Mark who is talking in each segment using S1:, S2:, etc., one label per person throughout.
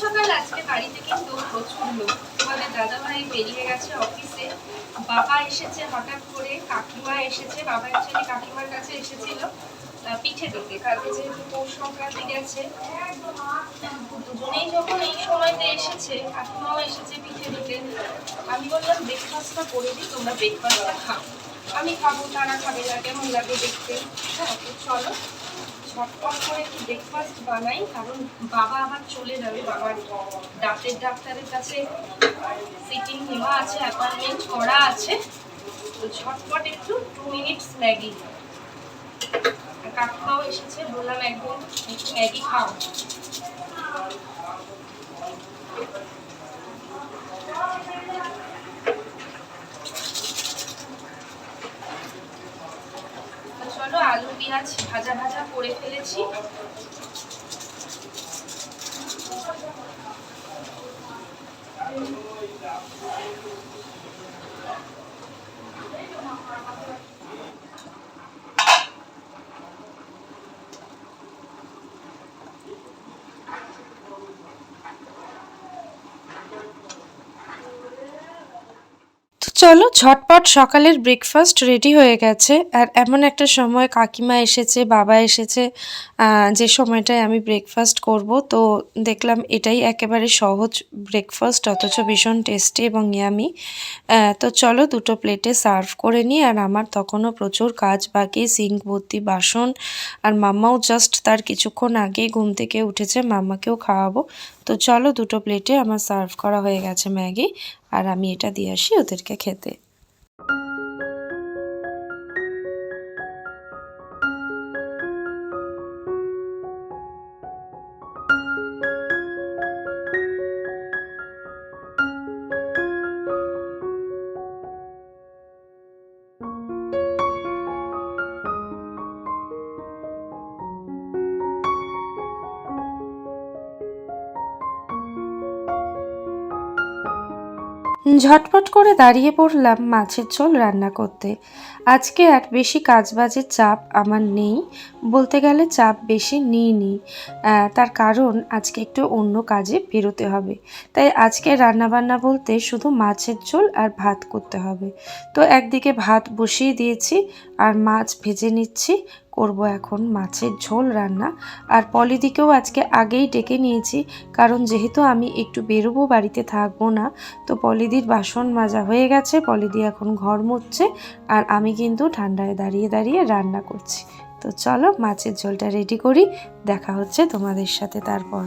S1: সকাল আজকে বাড়িতে কিন্তু প্রচুর লোক। তোমাদের দাদা ভাই বেরিয়ে গেছে অফিসে। বাবা এসেছে হঠাৎ করে, কাকিমা এসেছে, বাবা অ্যাকচুয়ালি কাকিমার কাছে এসেছিল। পিঠে দিতে কালকে যেহেতু পৌষ সংক্রান্তি গেছে। দুজনেই যখন এই সময়তে এসেছে, কাকিমাও এসেছে পিঠে দিতে আমি বললাম ব্রেকফাস্টটা করে দিই, তোমরা ব্রেকফাস্টটা খাও। আমি খাব, তারা খাবে না কেমন লাগে দেখতে। হ্যাঁ চলো। ঝটপট করে একটু ব্রেকফাস্ট বানাই, কারণ বাবা আবার চলে যাবে, বাবার দাঁতের ডাক্তারের কাছে সিটিং নেওয়া আছে অ্যাপয়েন্টমেন্ট করা আছে। তো ঝটপট একটু টু মিনিটস ম্যাগি। কাকিমাও এসেছে, বললাম, একদম একটু ম্যাগি খাও তো চলো আলু পেঁয়াজ ভাজা ভাজা করে ফেলেছি
S2: চলো ঝটপট সকালের ব্রেকফাস্ট রেডি হয়ে গেছে। আর এমন একটা সময় কাকিমা এসেছে, বাবা এসেছে যে সময়টায় আমি ব্রেকফাস্ট করব। তো দেখলাম এটাই একেবারে সহজ ব্রেকফাস্ট অথচ ভীষণ টেস্টি এবং ইয়ামি তো চলো দুটো প্লেটে সার্ভ করে নিই। আর আমার তখনও প্রচুর কাজ বাকি সিঙ্ক ভর্তি, বাসন। আর মাম্মাও জাস্ট তার কিছুক্ষণ আগেই ঘুম থেকে উঠেছে, মাম্মাকেও খাওয়াবো। তো চলো দুটো প্লেটে আমার সার্ভ করা হয়ে গেছে ম্যাগি। আর আমি এটা দিয়ে আসি ওদেরকে খেতে। ঝটপট করে দাঁড়িয়ে পড়লাম মাছের ঝোল রান্না করতে। আজকে আর বেশি কাজবাজের চাপ আমার নেই, বলতে গেলে চাপ বেশি নিইনি। তার কারণ আজকে একটু অন্য কাজে বেরোতে হবে। তাই আজকে রান্নাবান্না বলতে শুধু মাছের ঝোল আর ভাত করতে হবে। তো একদিকে ভাত বসিয়ে দিয়েছি আর মাছ ভেজে নিচ্ছি করব এখন মাছের ঝোল রান্না। আর পলিদিকেও আজকে আগেই ডেকে নিয়েছি, কারণ যেহেতু আমি একটু বেরোবো, বাড়িতে থাকব না, তো পলিদির বাসন মাজা হয়ে গেছে। পলিদি এখন ঘর মুছছে, আর আমি কিন্তু ঠান্ডায় দাঁড়িয়ে দাঁড়িয়ে রান্না করছি। তো চলো মাছের ঝোলটা রেডি করি, দেখা হচ্ছে তোমাদের সাথে তারপর।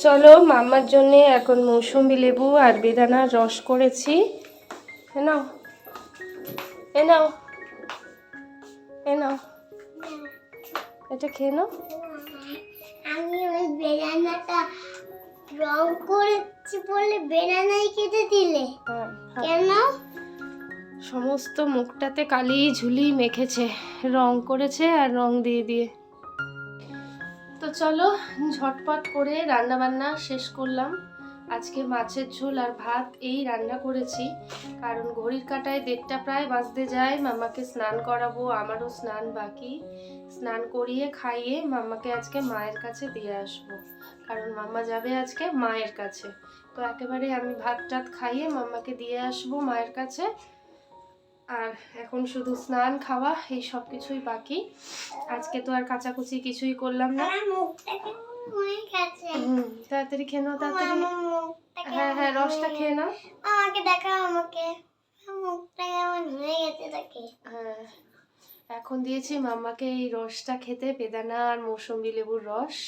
S1: চলো মামার জন্য এখন মৌসুম্বি লেবু আর বেদানার রস করেছি। এ নাও। এ নাও। এ নাও। এটা খেয়ে নাও।
S3: আমি ওই বেদানাটা রং করেছি বলে বেদানাই কেটে দিলে।
S1: হ্যাঁ, হ্যাঁ।
S3: কেন?
S1: সমস্ত মুখটাতে কালি ঝুলি মেখেছে। রং করেছে আর রং দিয়ে দিয়ে। তো চলো ঝটপট করে রান্না বান্না শেষ করলাম। আজকে মাছের ঝোল আর ভাত এই রান্না করেছি। কারণ ঘড়ির কাটায় দেড়টা প্রায় বাজতে যায় মামাকে স্নান করাবো, আমারও স্নান বাকি। স্নান করিয়ে খাইয়ে মাম্মাকে আজকে মায়ের কাছে দিয়ে আসব। কারণ মাম্মা যাবে আজকে মায়ের কাছে। তো একেবারে আমি ভাত টাত খাইয়ে মাম্মাকে দিয়ে আসব মায়ের কাছে। আর এখন শুধু স্নান খাওয়া এই সব কিছুই বাকি। আজকে তো আর কাচাকুচি কিছুই করলাম না। তাড়াতাড়ি খেয়ে নাও তাড়াতাড়ি। হ্যাঁ হ্যাঁ রসটা খেয়ে নাও।
S3: আমাকে দেখাও আমাকে। মুখটা কেমন হয়ে গেছে
S1: হ্যাঁ এখন দিয়েছি মাম্মাকে এই রসটা খেতে বেদানা আর মৌসুম্বি লেবুর রস।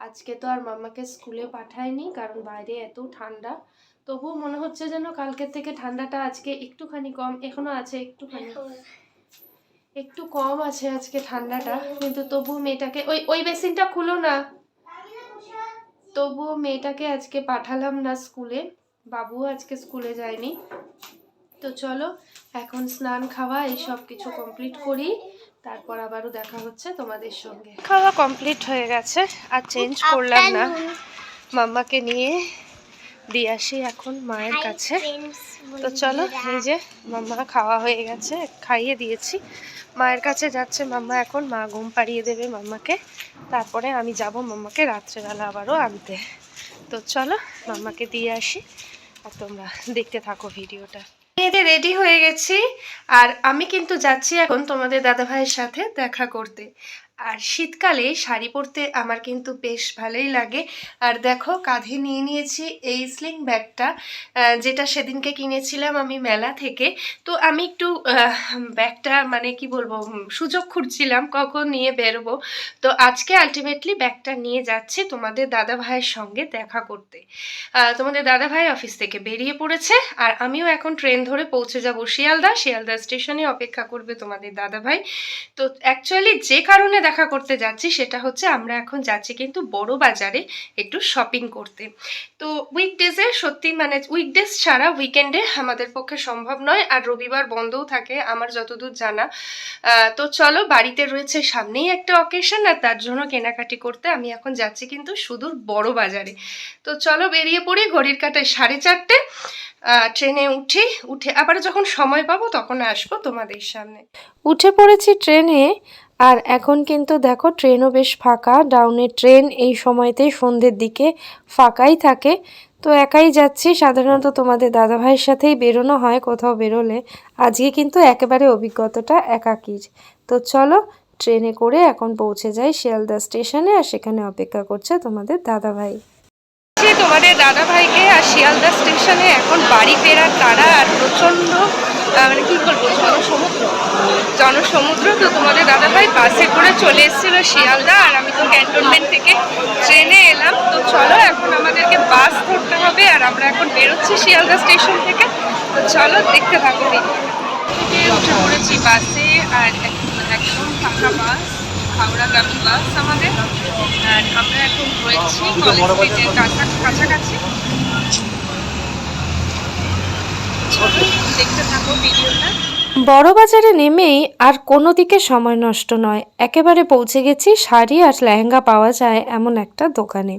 S1: আজকে তো আর মাম্মাকে স্কুলে পাঠায়নি কারণ বাইরে এত ঠান্ডা। তবুও মনে হচ্ছে যেন কালকের থেকে ঠান্ডাটা আজকে একটুখানি কম এখনও আছে একটুখানি। একটু কম আছে আজকে ঠান্ডাটা কিন্তু তবু মেয়েটাকে ওই ওই বেসিনটা খুলো না। তবুও মেয়েটাকে আজকে পাঠালাম না স্কুলে বাবু আজকে স্কুলে যায়নি। তো চলো এখন স্নান খাওয়া এই সব কিছু কমপ্লিট করি তারপর আবারও দেখা হচ্ছে তোমাদের সঙ্গে। খাওয়া কমপ্লিট হয়ে গেছে আর চেঞ্জ করলাম না। মাম্মাকে নিয়ে দিয়ে আসি এখন মায়ের কাছে। তো চলো এই যে মাম্মা খাওয়া হয়ে গেছে খাইয়ে দিয়েছি। মায়ের কাছে যাচ্ছে মাম্মা এখন মা ঘুম পাড়িয়ে দেবে মাম্মাকে। তারপরে আমি যাব মাম্মাকে রাত্রেবেলা আবারও আনতে। তো চলো মাম্মাকে দিয়ে আসি আর তোমরা দেখতে থাকো ভিডিওটা। মেয়েদের রেডি হয়ে গেছি আর আমি কিন্তু যাচ্ছি এখন তোমাদের দাদাভাইয়ের সাথে দেখা করতে। আর শীতকালে শাড়ি পরতে আমার কিন্তু বেশ ভালোই লাগে। আর দেখো, কাঁধে নিয়ে নিয়েছি এই স্লিং ব্যাগটা যেটা সেদিনকে কিনেছিলাম আমি মেলা থেকে। তো আমি একটু ব্যাগটা মানে কি বলব সুযোগ খুঁজছিলাম কখন নিয়ে বেরোবো। তো আজকে আলটিমেটলি ব্যাগটা নিয়ে যাচ্ছি তোমাদের দাদা ভাইয়ের সঙ্গে দেখা করতে। তোমাদের দাদা ভাই অফিস থেকে বেরিয়ে পড়েছে আর আমিও এখন ট্রেন ধরে পৌঁছে যাব শিয়ালদা। শিয়ালদা স্টেশনে অপেক্ষা করবে তোমাদের দাদা ভাই। তো অ্যাকচুয়ালি যে কারণে দেখা করতে যাচ্ছি, সেটা হচ্ছে আমরা এখন যাচ্ছি কিন্তু বড় বাজারে একটু শপিং করতে। তো উইকডেজে সত্যি মানে উইকডেজ ছাড়া উইকেন্ডে আমাদের পক্ষে সম্ভব নয়, আর রবিবার বন্ধও থাকে, আমার যতদূর জানা। তো চলো বাড়িতে রয়েছে সামনেই একটা অকেশন আর তার জন্য কেনাকাটি করতে আমি এখন যাচ্ছি কিন্তু সুদূর বড় বাজারে। তো চলো বেরিয়ে পড়ি ঘড়ির কাটায় সাড়ে চারটে। ট্রেনে উঠি, উঠে আবার যখন সময় পাবো তখন আসব তোমাদের সামনে।
S2: উঠে পড়েছি ট্রেনে আর এখন কিন্তু দেখো ট্রেনও বেশ ফাঁকা ডাউনের ট্রেন এই সময়তেই সন্ধ্যের দিকে ফাঁকাই থাকে। তো একাই যাচ্ছি, সাধারণত তোমাদের দাদাভাইয়ের সাথেই বেরোনো হয় কোথাও বেরোলে। আজকে কিন্তু একেবারে অভিজ্ঞতাটা একাকির। তো চলো ট্রেনে করে এখন পৌঁছে যাই শিয়ালদা স্টেশনে আর সেখানে অপেক্ষা করছে তোমাদের দাদাভাই।
S1: তোমাদের দাদা ভাইকে আর শিয়ালদা স্টেশনে এখন বাড়ি ফেরার তারা আর প্রচণ্ড মানে কি বলব, জনসমুদ্র। জনসমুদ্র। তো তোমাদের দাদা ভাই বাসে করে চলে এসেছিল শিয়ালদা আর আমি তো ক্যান্টনমেন্ট থেকে ট্রেনে এলাম। তো চলো এখন আমাদেরকে বাস ধরতে হবে আর আমরা এখন বেরোচ্ছি শিয়ালদা স্টেশন থেকে। তো চলো দেখতে থাকো উঠে পড়েছি বাসে আর এক- একদম ফাঁকা বাস হাওড়াগামী বাস আমাদের। আর আমরা এখন রয়েছি কলেজ স্ট্রিটের কাছাকাছি। দেখতে থাকো ভিডিওটা।
S2: বড় বাজারে নেমেই আর কোনো দিকে সময় নষ্ট নয়। একেবারে পৌঁছে গেছি, শাড়ি আর লেহেঙ্গা পাওয়া যায় এমন একটা দোকানে।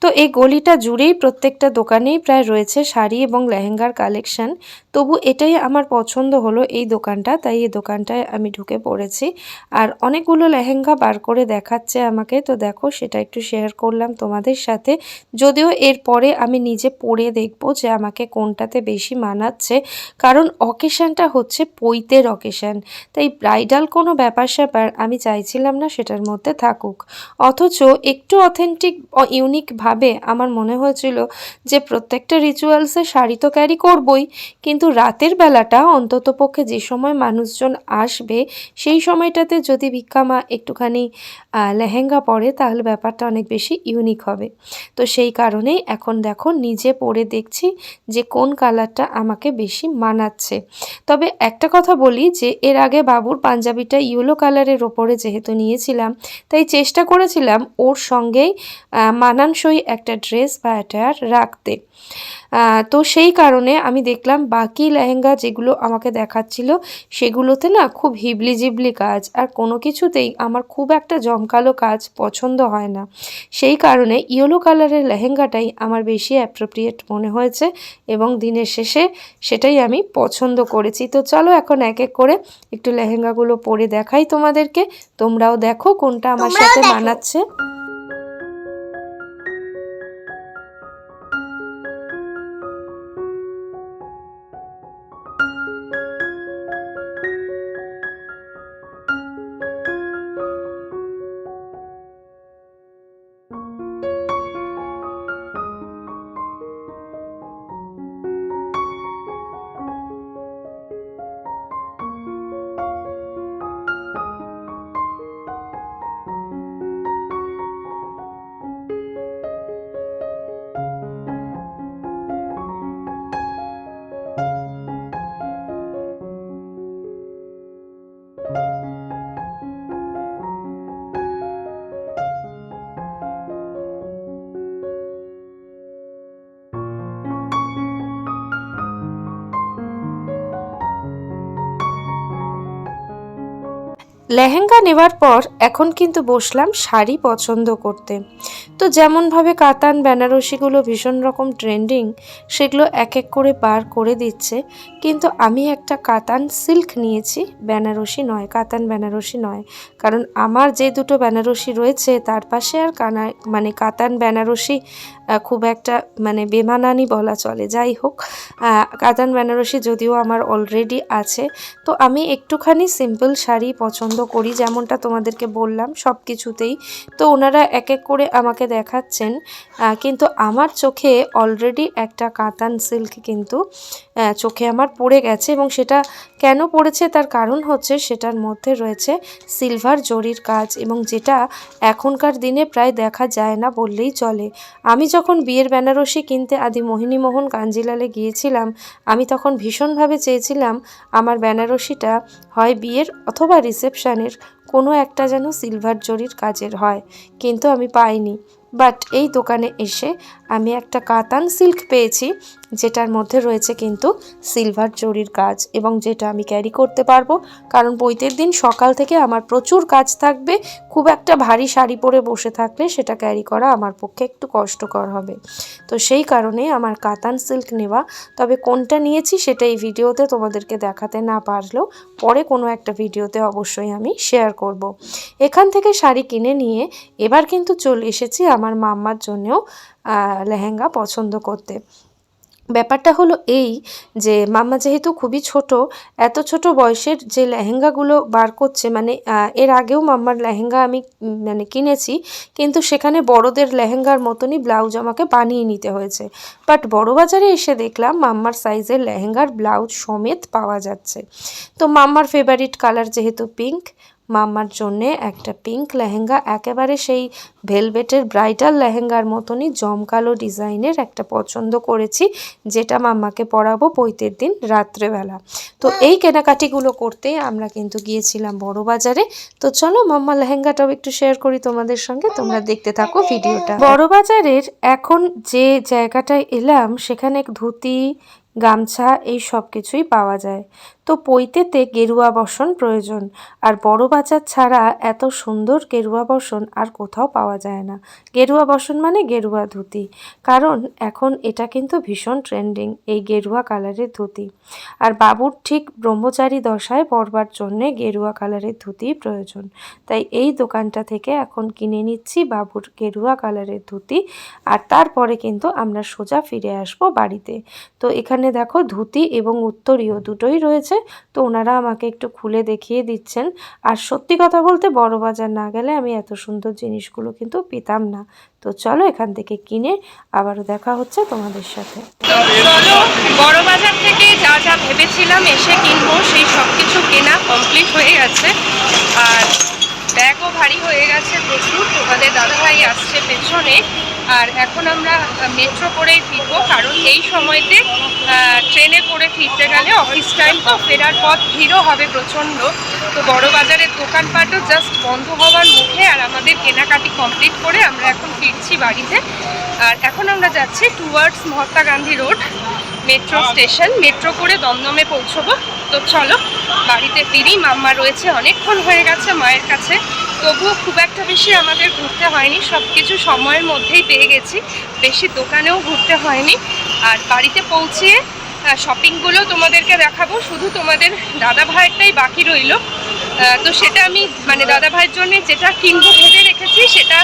S2: তো এই গলিটা জুড়েই প্রত্যেকটা দোকানেই প্রায় রয়েছে শাড়ি এবং লেহেঙ্গার কালেকশন। তবু এটাই আমার পছন্দ হলো এই দোকানটা, তাই এই দোকানটায় আমি ঢুকে পড়েছি। আর অনেকগুলো লেহেঙ্গা বার করে দেখাচ্ছে আমাকে। তো দেখো, সেটা একটু শেয়ার করলাম তোমাদের সাথে। যদিও এরপরে আমি নিজে পরে দেখব যে আমাকে কোনটাতে বেশি মানাচ্ছে। কারণ অকেশানটা হচ্ছে পৈতের অকেশান তাই ব্রাইডাল কোনো ব্যাপার স্যাপার আমি চাইছিলাম না সেটার মধ্যে থাকুক। অথচ একটু অথেন্টিক ইউনিকভাবে আমার মনে হয়েছিল যে প্রত্যেকটা রিচুয়ালসে শাড়ি তো ক্যারি করবই। কিন্তু রাতের বেলাটা অন্ততপক্ষে যে সময় মানুষজন আসবে, সেই সময়টাতে যদি ভিক্ষামা একটুখানি লেহেঙ্গা পরে, তাহলে ব্যাপারটা অনেক বেশি ইউনিক হবে। তো সেই কারণেই এখন দেখো নিজে পরে দেখছি যে কোন কালারটা আমাকে বেশি মানাচ্ছে। তবে একটা কথা বলি যে, এর আগে বাবুর পাঞ্জাবিটা ইয়েলো কালারের ওপরে যেহেতু নিয়েছিলাম, তাই চেষ্টা করেছিলাম ওর সঙ্গেই মানানসই একটা ড্রেস বা অ্যাটায়ার রাখতে। তো সেই কারণে আমি দেখলাম বাকি লেহেঙ্গা যেগুলো আমাকে দেখাচ্ছিল সেগুলোতে না খুব হিবলি জিবলি কাজ। আর কোনো কিছুতেই আমার খুব একটা জমকালো কাজ পছন্দ হয় না। সেই কারণে ইয়েলো কালারের লেহেঙ্গাটাই আমার বেশি অ্যাপ্রোপ্রিয়েট মনে হয়েছে এবং দিনের শেষে সেটাই আমি পছন্দ করেছি। তো চলো এখন এক এক করে একটু লেহেঙ্গাগুলো পরে দেখাই তোমাদেরকে। তোমরাও দেখো কোনটা আমার সাথে মানাচ্ছে। লেহেঙ্গা নেওয়ার পর এখন কিন্তু বসলাম শাড়ি পছন্দ করতে। তো যেমনভাবে কাতান, বেনারসিগুলো ভীষণ রকম ট্রেন্ডিং, সেগুলো এক এক করে বার করে দিচ্ছে। কিন্তু আমি একটা কাতান সিল্ক নিয়েছি, বেনারসি নয়, কাতান বেনারসি নয়। কারণ আমার যে দুটো বেনারসি রয়েছে, তার পাশে আর কানা মানে কাতান, বেনারসি খুব একটা মানে বেমানানি বলা চলে। যাই হোক কাতান বেনারসি যদিও আমার অলরেডি আছে, তো আমি একটুখানি সিম্পল শাড়ি পছন্দ করি যেমনটা তোমাদেরকে বললাম সব কিছুতেই তো ওনারা এক এক করে আমাকে দেখাচ্ছেন কিন্তু আমার চোখে অলরেডি একটা কাতান সিল্ক কিন্তু চোখে আমার পড়ে গেছে এবং সেটা কেন পড়েছে তার কারণ হচ্ছে সেটার মধ্যে রয়েছে সিলভার জরির কাজ এবং যেটা এখনকার দিনে প্রায় দেখা যায় না বললেই চলে। আমি যখন বিয়ের বেনারসি কিনতে আদি মোহিনীমোহন কাঞ্জিলালে গিয়েছিলাম, আমি তখন ভীষণভাবে চেয়েছিলাম আমার বেনারসিটা হয় বিয়ের অথবা রিসেপশানের কোনো একটা যেন সিলভার জরির কাজের হয়, কিন্তু আমি পাইনি। বাট এই দোকানে এসে আমি একটা কাতান সিল্ক পেয়েছি, যেটার মধ্যে রয়েছে কিন্তু সিলভার জরির কাজ এবং যেটা আমি ক্যারি করতে পারব কারণ বইতের দিন সকাল থেকে আমার প্রচুর কাজ থাকবে, খুব একটা ভারী শাড়ি পরে বসে থাকলে সেটা ক্যারি করা আমার পক্ষে একটু কষ্টকর হবে তো সেই কারণে আমার কাতান সিল্ক নেওয়া, তবে কোনটা নিয়েছি সেটা এই ভিডিওতে তোমাদেরকে দেখাতে না পারলেও পরে কোনো একটা ভিডিওতে অবশ্যই আমি শেয়ার করব। এখান থেকে শাড়ি কিনে নিয়ে এবার কিন্তু চলে এসেছি আমার মাম্মার জন্যেও লেহেঙ্গা পছন্দ করতে। ব্যাপারটা হলো এই যে, মাম্মা যেহেতু খুবই ছোট, এত ছোট বয়সের যে লেহেঙ্গাগুলো বার করছে মানে এর আগেও মাম্মার লেহেঙ্গা আমি মানে কিনেছি, কিন্তু সেখানে বড়দের লেহেঙ্গার মতনই ব্লাউজ আমাকে বানিয়ে নিতে হয়েছে। বাট বড় বাজারে এসে দেখলাম মাম্মার সাইজের লেহেঙ্গার ব্লাউজ সমেত পাওয়া যাচ্ছে। তো মাম্মার ফেভারিট কালার যেহেতু পিঙ্ক মাম্মার জন্যে একটা পিঙ্ক লেহেঙ্গা একেবারে সেই ভেলভেটের ব্রাইডাল লেহেঙ্গার মতনই জমকালো ডিজাইনের একটা পছন্দ করেছি যেটা মাম্মাকে পরাবো পৈতের দিন রাত্রেবেলা। তো এই কেনাকাটিগুলো করতে আমরা কিন্তু গিয়েছিলাম বড় বাজারে তো চলো মাম্মা লেহেঙ্গাটাও একটু শেয়ার করি তোমাদের সঙ্গে তোমরা দেখতে থাকো ভিডিওটা। বড় বাজারের এখন যে জায়গাটায় এলাম সেখানে ধুতি গামছা এই সব কিছুই পাওয়া যায়। তো পৈতেতে গেরুয়া বসন প্রয়োজন। আর বড় বাজার ছাড়া এত সুন্দর গেরুয়া বসন আর কোথাও পাওয়া যায় না। গেরুয়া বসন মানে গেরুয়া ধুতি। কারণ এখন এটা কিন্তু ভীষণ ট্রেন্ডিং এই গেরুয়া কালারের ধুতি। আর বাবুর ঠিক ব্রহ্মচারী দশায় পরবার জন্যে গেরুয়া কালারের ধুতি প্রয়োজন। তাই এই দোকানটা থেকে এখন কিনে নিচ্ছি বাবুর গেরুয়া কালারের ধুতি। আর তারপরে কিন্তু আমরা সোজা ফিরে আসব বাড়িতে। তো এখানে দেখো ধুতি এবং উত্তরীয় দুটোই রয়েছে। তো ওনারা আমাকে একটু খুলে দেখিয়ে দিচ্ছেন। আর সত্যি কথা বলতে বড় বাজার না গেলে আমি এত সুন্দর জিনিসগুলো কিন্তু পেতাম না। তো চলো এখান থেকে কিনে আবারও দেখা হচ্ছে তোমাদের সাথে।
S1: চলো বড় বাজার থেকে যা যা ভেবেছিলাম এসে কিনবো, সেই সব কিছু কেনা কমপ্লিট হয়ে গেছে। আর ব্যাগও ভারী হয়ে গেছে প্রচুর। তোমাদের দাদাভাই আসছে পেছনে। আর এখন আমরা মেট্রো করেই ফিরবো, কারণ এই সময়তে ট্রেনে করে ফিরতে গেলে অফিস টাইম তো ফেরার পথ ভিড়ও হবে প্রচণ্ড। তো বড় বাজারের দোকানপাটও জাস্ট বন্ধ হওয়ার মুখে আর আমাদের কেনাকাটি কমপ্লিট করে আমরা এখন ফিরছি বাড়িতে। আর এখন আমরা যাচ্ছি towards Mahatma Gandhi road metro station metro করে দমদমে পৌঁছবো। তো চলো, বাড়িতে ফিরি, মাম্মা রয়েছে, অনেকক্ষণ হয়ে গেছে মায়ের কাছে। তবুও খুব একটা বেশি আমাদের ঘুরতে হয়নি। সব কিছু সময়ের মধ্যেই পেয়ে গেছি। বেশি দোকানেও ঘুরতে হয়নি। আর বাড়িতে পৌঁছিয়ে শপিংগুলো তোমাদেরকে দেখাবো। শুধু তোমাদের দাদা ভাইয়েরটাই বাকি রইল। তো সেটা আমি মানে দাদা ভাইয়ের জন্য যেটা কিনবো ভেবে রেখেছি, সেটা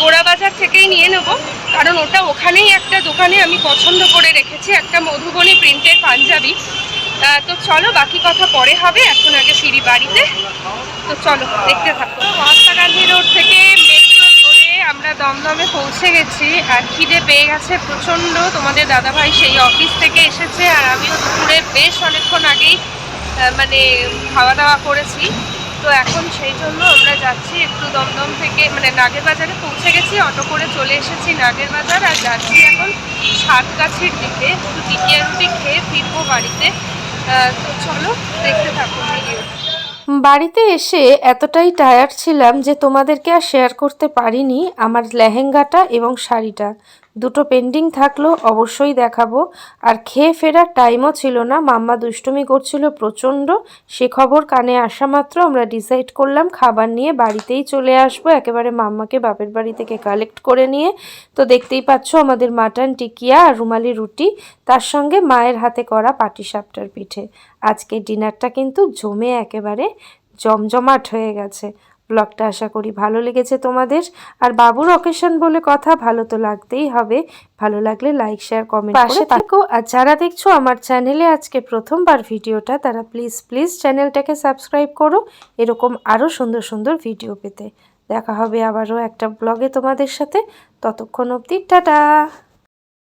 S1: গোড়া বাজার থেকেই নিয়ে নেব। কারণ ওটা ওখানেই একটা দোকানে আমি পছন্দ করে রেখেছি। একটা মধুবনী প্রিন্টের পাঞ্জাবি। তো চলো, বাকি কথা পরে হবে। এখন আগে ফিরি বাড়িতে। তো চলো, দেখতে থাকো। মহাত্মা গান্ধী রোড থেকে মেট্রো ধরে আমরা দমদমে পৌঁছে গেছি আর খিদে পেয়ে গেছে প্রচণ্ড। তোমাদের দাদাভাই সেই অফিস থেকে এসেছে আর আমিও দুপুরে বেশ অনেকক্ষণ আগেই মানে খাওয়া দাওয়া করেছি। তো এখন সেই জন্য আমরা যাচ্ছি একটু দমদম থেকে মানে নাগের বাজারে পৌঁছে গেছি। অটো করে চলে এসেছি নাগের বাজার আর যাচ্ছি এখন সাতগাছির দিকে। একটু টিকিয়া রুটি খেয়ে ফিরবো বাড়িতে। তো চলো, দেখতে থাকো ভিডিও
S2: বাড়িতে এসে এতটাই টায়ার্ড ছিলাম যে তোমাদেরকে আর শেয়ার করতে পারিনি আমার লেহেঙ্গাটা এবং শাড়িটা। দুটো পেন্ডিং থাকল, অবশ্যই দেখাবো। আর খেয়ে ফেরার টাইমও ছিল না, মাম্মা দুষ্টুমি করছিল প্রচণ্ড। সে খবর কানে আসা মাত্র আমরা ডিসাইড করলাম, খাবার নিয়ে বাড়িতেই চলে আসব, একেবারে মাম্মাকে বাপের বাড়ি থেকে কালেক্ট করে নিয়ে। তো দেখতেই পাচ্ছ আমাদের মাটন টিকিয়া আর রুমালি রুটি, তার সঙ্গে মায়ের হাতে করা পাটিসাপটার পিঠে। আজকে ডিনারটা কিন্তু জমে একেবারে জমজমাট হয়ে গেছে। ব্লগটা আশা করি ভালো লেগেছে তোমাদের। আর বাবুর অকেশন বলে কথা ভালো তো লাগতেই হবে। ভালো লাগলে লাইক শেয়ার কমেন্ট পাশে থাকো আর যারা দেখছ আমার চ্যানেলে আজকে প্রথমবার ভিডিওটা তারা প্লিজ প্লিজ চ্যানেলটাকে সাবস্ক্রাইব করো। এরকম আরও সুন্দর সুন্দর ভিডিও পেতে। দেখা হবে আবারও একটা ব্লগে তোমাদের সাথে। ততক্ষণ অবধি টাটা!